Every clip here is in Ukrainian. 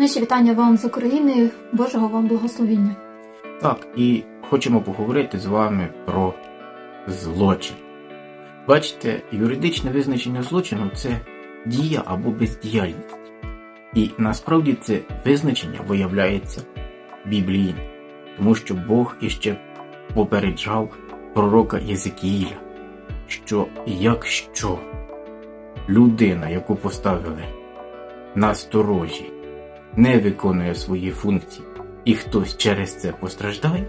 Наші вітання вам з України, Божого вам благословіння. Так, і хочемо поговорити з вами про злочин. Бачите, юридичне визначення злочину це дія або бездіяльність. І насправді це визначення виявляється біблійним, тому що Бог іще попереджав пророка Єзекіїля, що якщо людина, яку поставили на сторожі, не виконує свої функції, і хтось через це постраждає,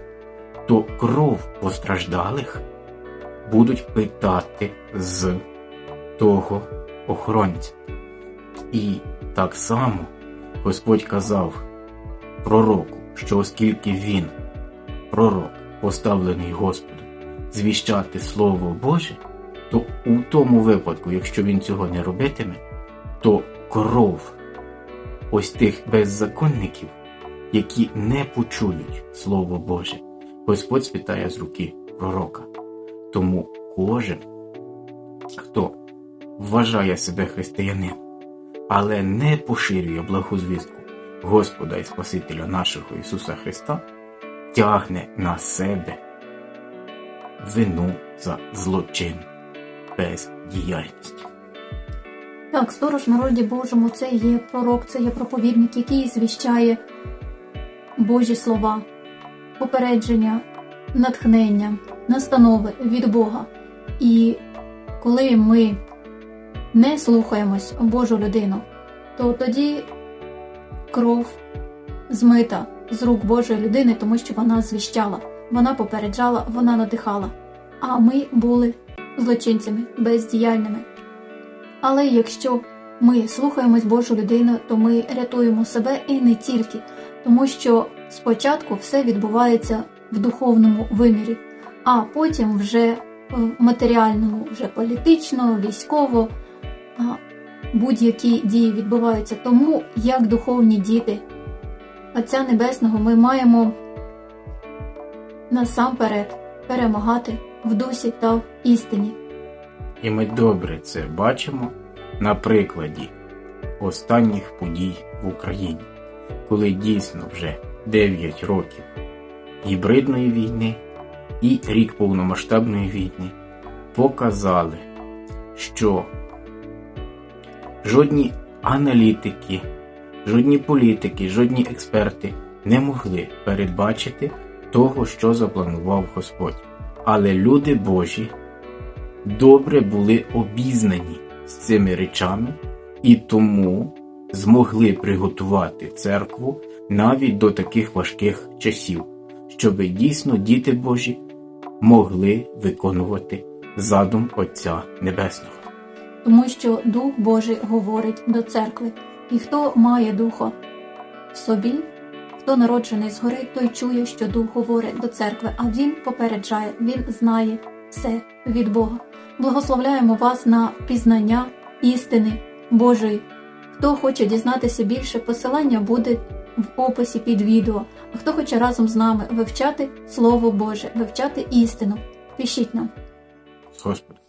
то кров постраждалих будуть питати з того охоронця. І так само Господь казав пророку, що оскільки він, пророк, поставлений Господом, звіщати Слово Боже, то у тому випадку, якщо він цього не робитиме, то кров ось тих беззаконників, які не почують Слово Боже, Господь спитає з руки пророка. Тому кожен, хто вважає себе християнином, але не поширює благу звістку Господа і Спасителя нашого Ісуса Христа, тягне на себе вину за злочин бездіяльність. Так, сторож народі Божому це є пророк, це є проповідник, який звіщає Божі слова, попередження, натхнення, настанови від Бога. І коли ми не слухаємось Божу людину, то тоді кров змита з рук Божої людини, тому що вона звіщала, вона попереджала, вона надихала. А ми були злочинцями, бездіяльними. Але якщо ми слухаємось Божу людину, то ми рятуємо себе і не тільки, тому що спочатку все відбувається в духовному вимірі, а потім вже в матеріальному, вже політично, військово, будь-які дії відбуваються. Тому, як духовні діти Отця Небесного, ми маємо насамперед перемагати в дусі та в істині. І ми добре це бачимо на прикладі останніх подій в Україні, коли дійсно вже 9 років гібридної війни і рік повномасштабної війни показали, що жодні аналітики, жодні політики, жодні експерти не могли передбачити того, що запланував Господь. Але люди Божі добре були обізнані з цими речами і тому змогли приготувати церкву навіть до таких важких часів, щоб дійсно діти Божі могли виконувати задум Отця Небесного. тому що Дух Божий говорить до церкви, і хто має духа в собі, хто народжений згори, той чує, що Дух говорить до церкви, а він попереджає, він знає все від Бога. Благословляємо вас на пізнання істини Божої. Хто хоче дізнатися більше, посилання буде в описі під відео. А хто хоче разом з нами вивчати Слово Боже, вивчати істину, пишіть нам. Господи.